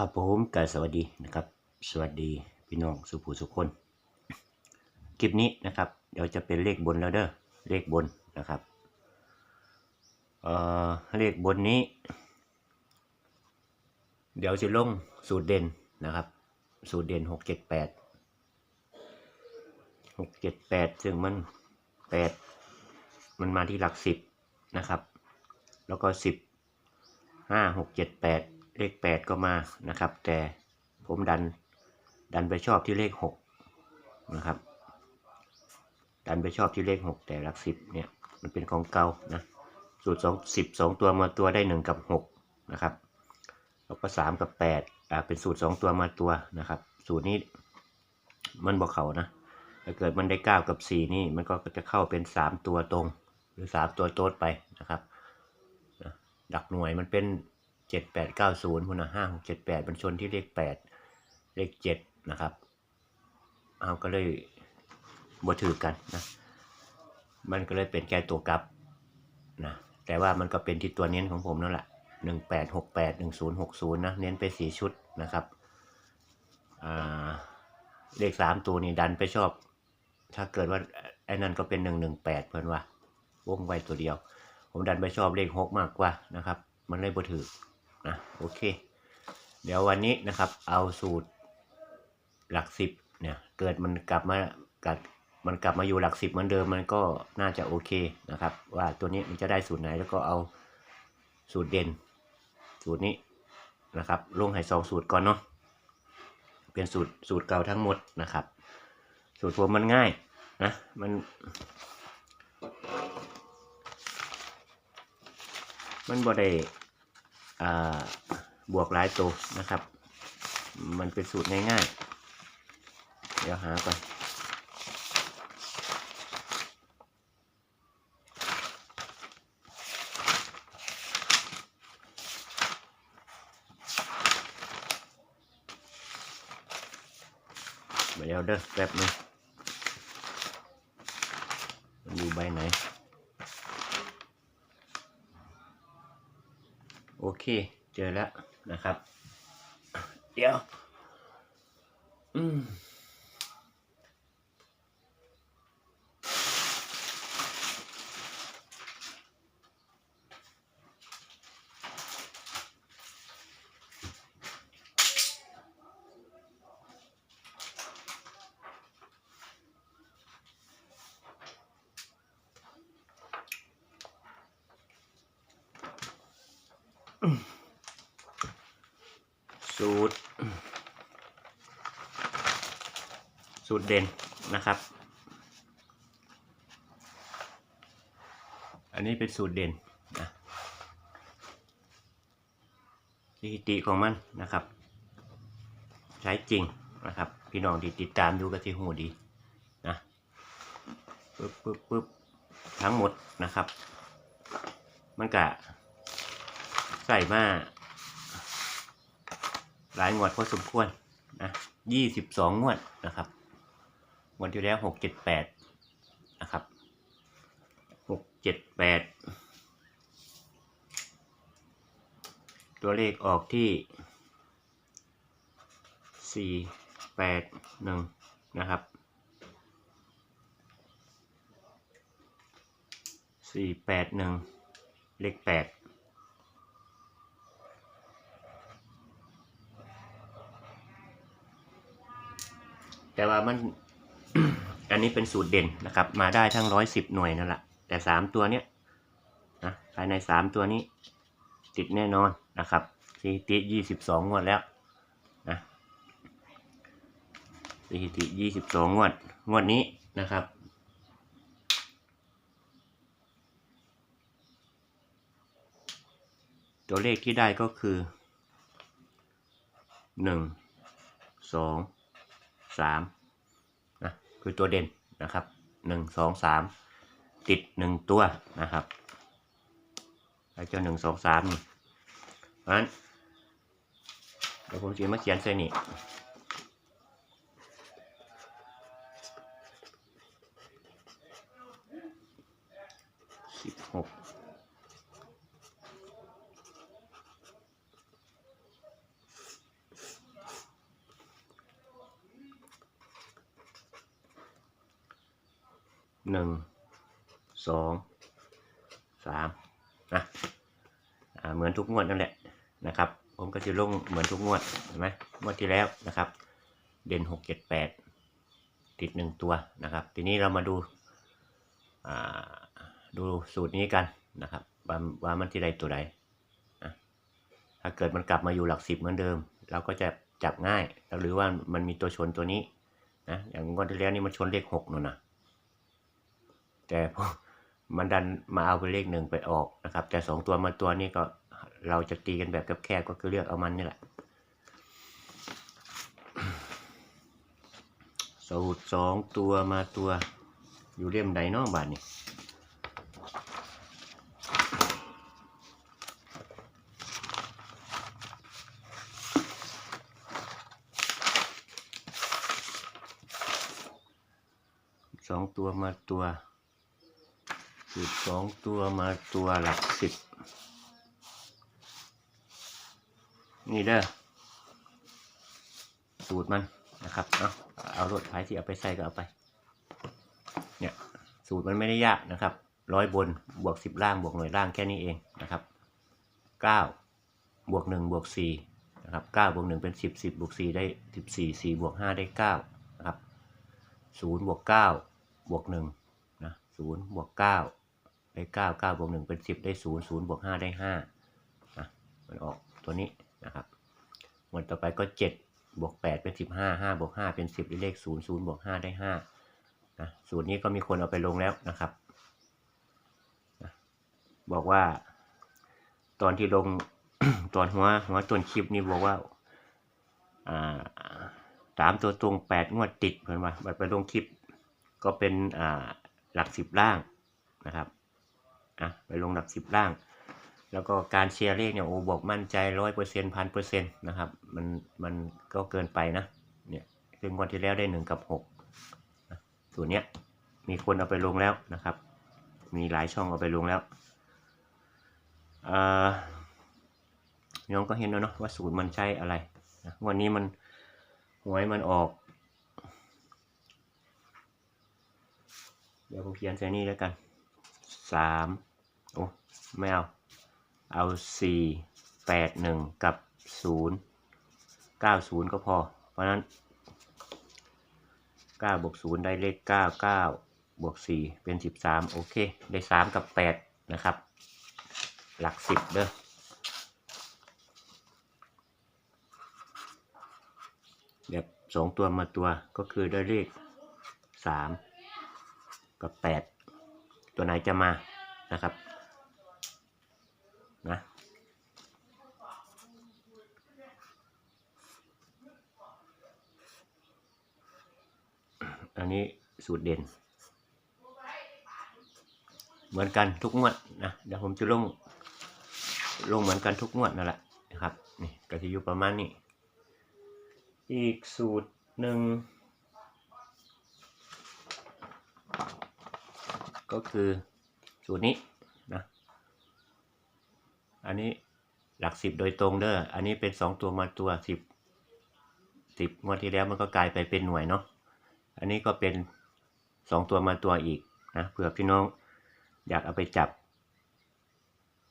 ครับผมกสวัสดีนะครับ สวัสดีพี่น้องสุภูสุคน คลิปนี้นะครับเดี๋ยวจะเป็นเลขบนแล้วเด้อเลขบนนะครับเอ่อเลขบนนี้ เดี๋ยวจะลงสูตรเด่นนะครับ สูตรเด่นหกเจ็ดแปดหกเจ็ดแปดซึ่งมันแปดมันมาที่หลักสิบนะครับ แล้วก็สิบห้าหกเจ็ดแปด เลขแปดก็มานะครับ แต่ผมดันดันไปชอบที่เลขหกนะครับ ดันไปชอบที่เลขหกแต่หลักสิบเนี่ย มันเป็นของเก่านะสูตรสองสิบสองตัวมาตัวได้หนึ่งกับหกนะครับ แล้วก็สามกับแปดอ่า เป็นสูตรสองตัวมาตัวนะครับ สูตรนี้มันบอกเขานะถ้าเกิดมันได้เก้ากับสี่นี่ มันก็จะเข้าเป็นสามตัวตรง หรือสามตัวโต๊ดไปนะครับดักหน่วยมันเป็น เจ็ดแปดเก้าศูนย์คุณห้าหกเจ็ดแปดมันชนที่เลขแปดเลขเจ็ดนะครับ เอาก็เลยบ่ถือกันนะ มันก็เลยเป็นแค่ตัวกลับนะ แต่ว่ามันก็เป็นที่ตัวเน้นของผมนั่นแหละหนึ่งแปดหกแปดหนึ่งศูนย์หกศูนย์นะ เน้นไปสี่ชุดนะครับ เลขสามตัวนี้ดันไปชอบ ถ้าเกิดว่าไอ้นั่นก็เป็นหนึ่งหนึ่งแปดเพื่อนว่าวงไว้ตัวเดียว ผมดันไปชอบเลขหกมากกว่านะครับ มันเลยบ่ถือ นะโอเค เดี๋ยววันนี้นะครับ เอาสูตรหลักสิบเนี่ยเกิดมันกลับมากัดมันกลับมาอยู่หลักสิบเหมือนเดิมมันก็น่าจะโอเคนะครับ ว่าตัวนี้มันจะได้สูตรไหนแล้วก็เอาสูตรเด่น สูตรนี้นะครับลงให้สองสูตรก่อนเนาะเป็นสูตรสูตรเก่าทั้งหมดนะครับ สูตรผมมันง่ายนะมัน มันบ่ได้อ่า บวกหลายตัวนะครับ มันเป็นสูตรง่ายๆ เดี๋ยวหาก่อนมาเดี๋ยวเด้อแป๊บหนึงมันอยู่ใบไหน โอ เคเจอแล้วนะครับ เดี๋ยว อืม สูตร สูตรเด่นนะครับ อันนี้เป็นสูตรเด่นนะสถิติของมันนะครับ ใช้จริงนะครับ พี่น้องที่ติดตามดูก็ที่หูดีนะปึ๊บปึ๊บปึ๊บทั้งหมดนะครับ มันกะ ใส่มาหลายงวดพอสมควรนะยี่สิบสองงวดนะครับงวดที่แล้วหกเจ็ดแปดนะครับหกเจ็ดแปดตัวเลขออกที่สี่แปดหนึ่งนะครับสี่แปดหนึ่งเลขแปด แต่ว่ามัน อันนี้เป็นสูตรเด่นนะครับ มาได้ทั้งร้อยสิบหน่วยนั่นแหละแต่สามตัวเนี้ยนะภายในสามตัวนี้ ติดแน่นอนนะครับสถิติยี่สิบสองงวดแล้วนะสถิติยี่สิบสองงวด งวดนี้นะครับตัวเลขที่ได้ก็คือหนึ่ง สามนะคือตัวเด่นนะครับหนึ่งสองสามติดหนึ่งตัวนะครับไอ้เจ้าหนึ่งสองสามนี่เพราะนั้นเดี๋ยวผมจะมาเขียนใส่นี่สิบหก หนึ่งสองสามนะอ่า เหมือนทุกงวดนั่นแหละนะครับ ผมก็จะลงเหมือนทุกงวดเห็นไหมงวดที่แล้วนะครับ เด่นหกเจ็ดแปดติดหนึ่งตัวนะครับ ทีนี้เรามาดูอ่าดูสูตรนี้กันนะครับว่าว่ามันที่ใดตัวใดนะถ้าเกิดมันกลับมาอยู่หลักสิบเหมือนเดิม เราก็จะจับง่ายหรือว่ามันมีตัวชนตัวนี้นะอย่างงวดที่แล้วนี่มันชนเลขหกนู่นนะแต่ มันดันมาเอาเป็นเลขหนึ่งไปออกนะครับ แต่สองตัวมาตัวนี้ก็เราจะตีกันแบบแคบๆก็คือเลือกเอามันนี่แหละสูตรสองตัวมาตัวอยู่เล่มใดน้องบาทนี่สองตัวมาตัว สูตรสองตัวมาตัวหลักสิบ นี่เด้อสูตรมันนะครับ เอาเอารถไฟที่เอาไปใส่ก็เอาไป เนี่ย สูตรมันไม่ได้ยากนะครับ ร้อยบนบวกสิบล่างบวกหน่วยล่างแค่นี้เองนะครับเก้าบวกหนึ่งบวกสี่นะครับเก้าบวกหนึ่งเป็นสิบสิบบวกสี่ได้สิบสี่สี่บวกห้าได้เก้านะครับศูนย์บวกเก้าบวกหนึ่งนะศูนย์บวกเก้า ได้เก้าเก้าบวกหนึ่งเป็นสิบได้ศูนย์ศูนย์บวกห้าได้ห้านะมันออกตัวนี้นะครับหมวดต่อไปก็เจ็ดบวกแปดเป็นสิบห้าห้าบวกห้าเป็นสิบได้เลขศูนย์ศูนย์บวกห้าได้ห้านะสูตรนี้ก็มีคนเอาไปลงแล้วนะครับนะบอกว่า ตอนที่ลงตอนหัวหัวต้นคลิปนี่บอกว่าอ่าสามตัวตรงแปดงวดติดเพื่อนว่าไปลงคลิปก็เป็นอ่าหลักสิบล่างนะครับ อะไปลงหลักสิบล่าง แล้วก็การเชียร์เลขเนี่ยโอ้บอกมั่นใจร้อยเปอร์เซ็นต์พันเปอร์เซ็นต์นะครับ มันมันก็เกินไปนะ เนี่ยซึ่งวันที่แล้วได้หนึ่งกับหกส่วนเนี้ยมีคนเอาไปลงแล้วนะครับ มีหลายช่องเอาไปลงแล้วเอ่อน้องก็เห็นแล้วเนาะว่าสูตรมันใช่อะไรนะวันนี้มันหวยมันออก เดี๋ยวผมเขียนใส่นี่แล้วกันสาม โอ้ไม่เอา เอาสี่แปดหนึ่งกับศูนย์เก้าศูนย์ก็พอ เพราะนั้นเก้าบวกศูนย์ได้เลขเก้าเก้าบวกสี่เป็นสิบสามโอเค ได้สามกับแปดนะครับ หลักสิบเด้อเดี๋ยวสองตัวมาตัวก็คือได้เลขสามกับแปดตัวไหนจะมานะครับนะ อั นนี้สูตรเด่น เหมือนกันทุกงวดนะเดี๋ยวผมจะลงลงเหมือนกันทุกงวดนั่นแหละนะครับนี่ก็จะอยู่ประมาณนี้ อีกสูตรหนึ่งก็คือสูตรนี้นะ อันนี้หลักสิบโดยตรงเด้อ อันนี้เป็นสองตัวมาตัวสิบสิบงวดที่แล้วมันก็กลายไปเป็นหน่วยเนาะ อันนี้ก็เป็นสองตัวมาตัวอีกนะเผื่อพี่น้องอยากเอาไปจับ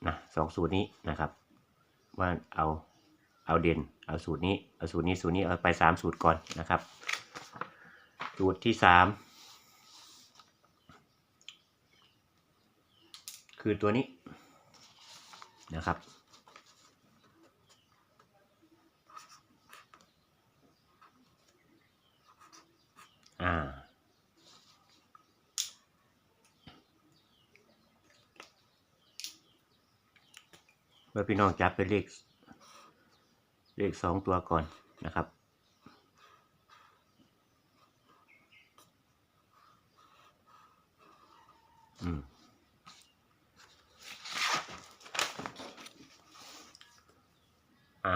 นะสองสูตรนี้นะครับ ว่าเอาเอาเด่นเอาสูตรนี้เอาสูตรนี้สูตรนี้เอาไปสามสูตรก่อนนะครับ สูตรที่สามคือตัวนี้นะครับ อ่า เมื่อพี่น้องจับเป็นเลขเลขสองตัวก่อนนะครับอืมอะ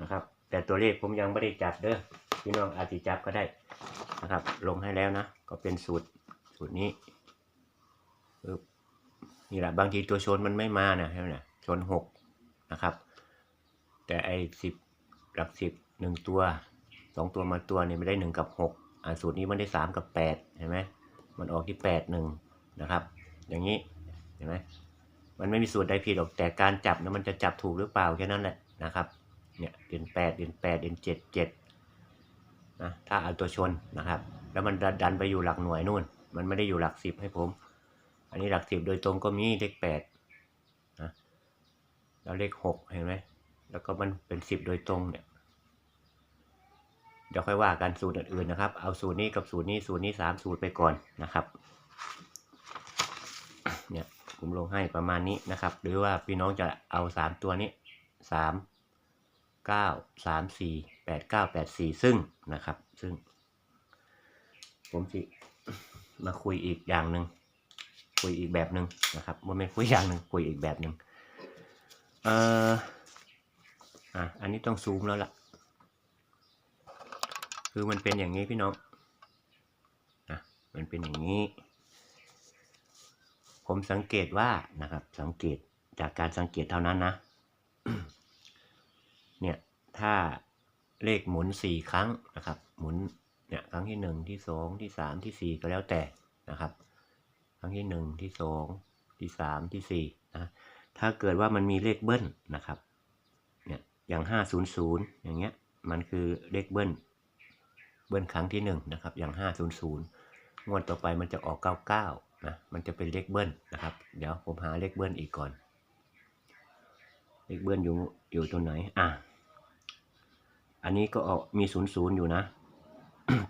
นะครับ แต่ตัวเลขผมยังไม่ได้จับเด้อพี่น้องอาจจะจับก็ได้ นะครับ ลงให้แล้วนะ ก็เป็นสูตรสูตรนี้นี่แหละบางทีตัวชนมันไม่มานะใช่ไหมนะชนหกนะครับ แต่ไอ้สิบหลักสิบหนึ่งตัวสองตัวมาตัวเนี่ยไม่ได้หนึ่งกับหกอ่าสูตรนี้มันได้สามกับแปดเห็นไหมมันออกที่แปดหนึ่งนะครับ อย่างนี้เห็นไหมมันไม่มีสูตรใดผิดหรอกแต่การจับนะมันจะจับถูกหรือเปล่าแค่นั้นแหละนะครับเนี่ยเดือนแปดเดือนแปดเดือนเจ็ดเจ็ด นะถ้าเอาตัวชนนะครับ แล้วมันดันดันไปอยู่หลักหน่วยนู่น มันไม่ได้อยู่หลักสิบให้ผม อันนี้หลักสิบโดยตรงก็มีเลขแปดนะแล้วเลขหกเห็นไหมแล้วก็มันเป็นสิบโดยตรงเนี่ยเดี๋ยวค่อยว่ากันสูตรอื่นๆนะครับ เอาสูตรนี้กับสูตรนี้สูตรนี้สามสูตรไปก่อนนะครับ เนี่ยผมลงให้ประมาณนี้นะครับ หรือว่าพี่น้องจะเอาสามตัวนี้สาม เก้าสามสี่แปดเก้าแปดสี่ซึ่งนะครับ ซึ่ง ผมสิมาคุยอีกอย่างหนึ่งคุยอีกแบบหนึ่งนะครับว่าไม่คุยอย่างหนึ่งคุยอีกแบบหนึ่งเอ่ออะอันนี้ต้องซูมแล้วล่ะ คือมันเป็นอย่างนี้พี่น้องนะมันเป็นอย่างนี้ ผมสังเกตว่านะครับ สังเกตจากการสังเกตเท่านั้นนะ ถ้าเลขหมุนสี่ครั้งนะครับ หมุนเนี่ยครั้งที่หนึ่งที่สองที่สามที่สี่ก็แล้วแต่นะครับ ครั้งที่หนึ่งที่สองที่สามที่สี่นะ ถ้าเกิดว่ามันมีเลขเบิ้ลนะครับเนี่ยอย่างห้าศูนย์ศูนย์อย่างเงี้ยมันคือเลขเบิ้ลเบิ้ลครั้งที่หนึ่งนะครับ อย่างห้าศูนย์ศูนย์งวดต่อไปมันจะออกเก้าเก้านะ มันจะเป็นเลขเบิ้ลนะครับ เดี๋ยวผมหาเลขเบิ้ลอีกก่อน เลขเบิ้ลอยู่อยู่ตรงไหน อะ อันนี้ก็ออกมีศูนย์ศูนย์อยู่นะ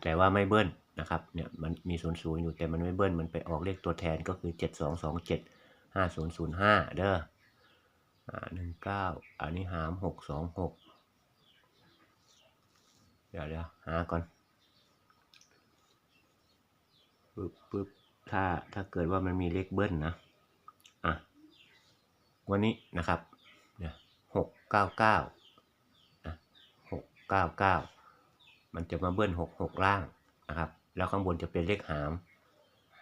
แต่ว่าไม่เบิ้ลนะครับ เนี่ยมันมีศูนย์ศูนย์อยู่แต่มันไม่เบิ้ล มันไปออกเลขตัวแทนก็คือเจ็ดสองสองเจ็ดห้าศูนย์ศูนย์ห้าเด้ออ่หนึ่งเก้าอันนี้หามหกสองหกเดี๋ยวเดี๋ยวหาก่อนปึ๊บปึ๊บถ้าถ้าเกิดว่ามันมีเลขเบิ้ลนะ อะ วันนี้นะครับเนี่ยหกเก้าเก้า เก้าเก้ามันจะมาเบิ้ลหกหกล่างนะครับแล้วข้างบนจะเป็นเลขหาม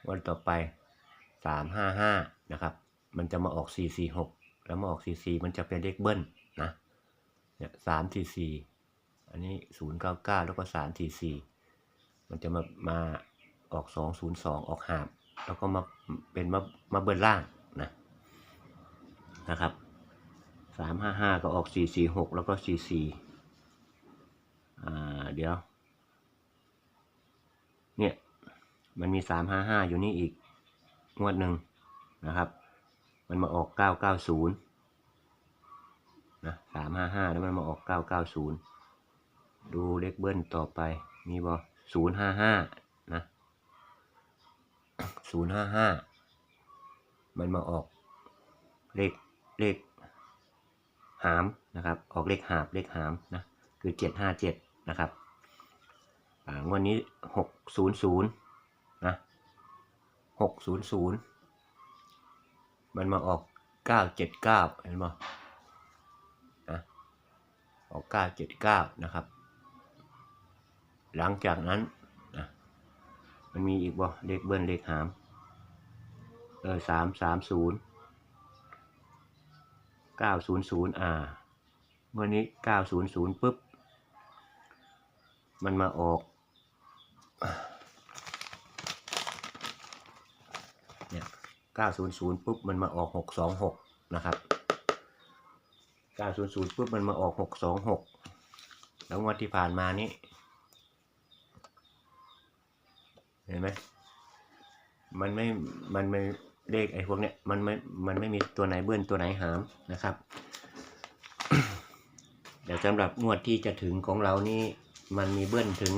วันต่อไปสามห้าห้านะครับ มันจะมาออกสี่สี่หกแล้วมาออกสี่สี่มันจะเป็นเลขเบิ้ลนะเนี่ยสามสี่สี่อันนี้ศูนย์เก้าเก้าแล้วก็สามสี่สี่มันจะมามาออกสองศูนย์สองออกหาบแล้วก็มาเป็นมามาเบิ้ลล่างนะนะครับสามห้าห้าก็ออกสี่สี่หกแล้วก็สี่สี่ อ่าเดี๋ยว เนี่ย มันมีสามห้าห้าอยู่นี่อีก งวดหนึ่งนะครับ มันมาออกเก้าเก้าศูนย์นะสามห้าห้าแล้วมันมาออกเก้าเก้าศูนย์ดูเลขเบิ้ลต่อไป มีบอศูนย์ห้าห้านะศูนย์ห้าห้ามันมาออกเลขเลขหามนะครับ ออกเลขหาบเลขหามนะ คือเจ็ดห้าเจ็ด นะครับงวดนี้หกศูนย์ศูนย์นะหกศูนย์ศูนย์มันมาออกเก้าเจ็ดเก้าเห็นไหมนะออกเก้าเจ็ดเก้านะครับ หลังจากนั้นนะมันมีอีกบ่เลขเบิ้ลเลขหามเออสามสามศูนย์เก้าศูนย์ศูนย์อ่าวันนี้เก้าศูนย์ศูนย์ปุ๊บ มันมาออกเนี่ยเก้าศูนย์ศูนย์ปุ๊บ มันมาออกหกสองหกนะครับเก้าศูนย์ศูนย์ปุ๊บ มันมาออกหกสองหกแล้วงวดที่ผ่านมานี้ เห็นไหม มันไม่ มันไม่เลขไอ้พวกเนี้ย มันไม่ มันไม่มีตัวไหนเบิ้ลตัวไหนหามนะครับ เดี๋ยวสำหรับงวดที่จะถึงของเรานี่ มันมีเบิ้ลถึง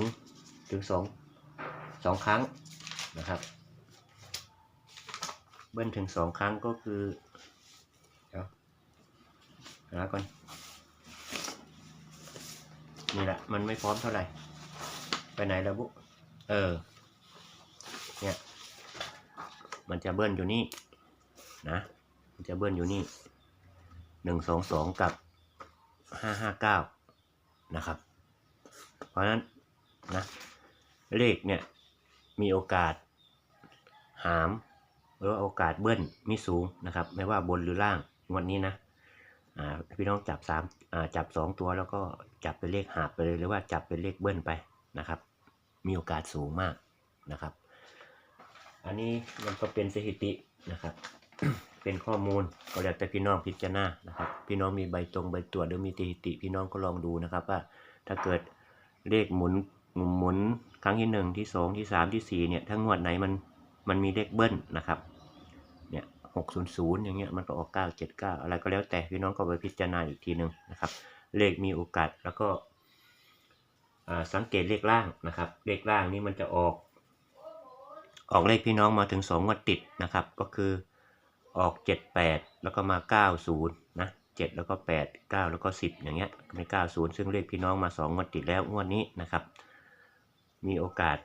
ถึงสองสองครั้งนะครับ เบิ้ลถึงสองครั้งก็คือเดี๋ยวหาก่อนนี่แหละมันไม่พร้อมเท่าไหร่ ไปไหนแล้วบุ เออ เนี่ย มันจะเบิ้ลอยู่นี่นะมันจะเบิ้ลอยู่นี่หนึ่งสองสองกับห้าห้าเก้านะครับ เพราะนั้นนะเลขเนี่ยมีโอกาสหามหรือว่าโอกาสเบิ้ลมีสูงนะครับ ไม่ว่าบนหรือล่างวันนี้นะพี่น้องจับสามจับสองตัวแล้วก็จับเป็นเลขหาบไปเลยหรือว่าจับเป็นเลขเบิ้ลไปนะครับ มีโอกาสสูงมากนะครับ อันนี้มันก็เป็นสถิตินะครับ เป็นข้อมูลก็แล้วแต่พี่น้องพิจารณานะครับ พี่น้องมีใบตรงใบตรวจหรือมีสถิติ พี่น้องก็ลองดูนะครับว่าถ้าเกิด เลขหมุนหมุนมนครั้งที่หนึ่งที่สองที่สามที่สี่เนี่ยถ้างวดไหนมันมันมีเลขเบิ้ลนะครับเนี่ยหกศูนย์ศูนย์อย่างเงี้ยมันก็ออกเก้าเจ็ดเก้าอะไรก็แล้วแต่พี่น้องก็ไปพิจารณาอีกทีหนึ่งนะครับ เลขมีโอกาสแล้วก็สังเกตเลขล่างนะครับ เลขล่างนี่มันจะออก ออกเลขพี่น้องมาถึงสองวดติดนะครับ ก็คือออกเจ็ดแปดแล้วก็มาเก้าศูนย์นะ เจ็ดแล้วก็แปดเก้าแล้วก็สิบอย่างเงี้ยในเก้าศูนย์ซึ่งเลขพี่น้องมาสองงวดติดแล้วงวดนี้นะครับ มีโอกาส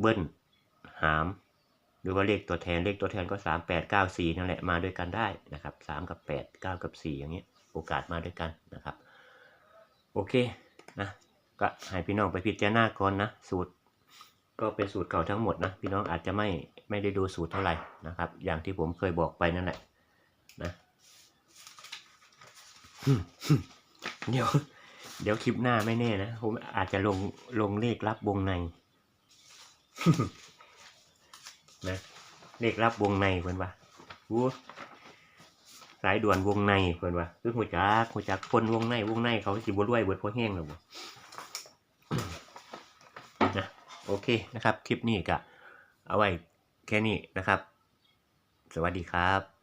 เบิ้ลหาม หรือว่าเลขตัวแทนเลขตัวแทนก็สามแปดเก้าสี่นั่นแหละมาด้วยกันได้นะครับสามกับแปดเก้ากับสี่อย่างเงี้ยโอกาสมาด้วยกันนะครับ โอเคนะก็ให้พี่น้องไปพิจารณาก่อนนะ สูตรก็เป็นสูตรเก่าทั้งหมดนะ พี่น้องอาจจะไม่ไม่ได้ดูสูตรเท่าไหร่นะครับ อย่างที่ผมเคยบอกไปนั่นแหละนะ เดี๋ยว เดี๋ยวคลิปหน้าไม่แน่นะ ผมอาจจะลงลงเลขลับวงใน นะเลขลับวงในเพื่อนว่าวู้สายด่วนวงในเพื่อนว่าคือหัวจักหัวจักคนวงในวงในเขาสิบรวยเบิดเพราะแห้งหรอบ่นะโอเคนะครับ คลิปนี้ก็เอาไว้แค่นี้นะครับ สวัสดีครับ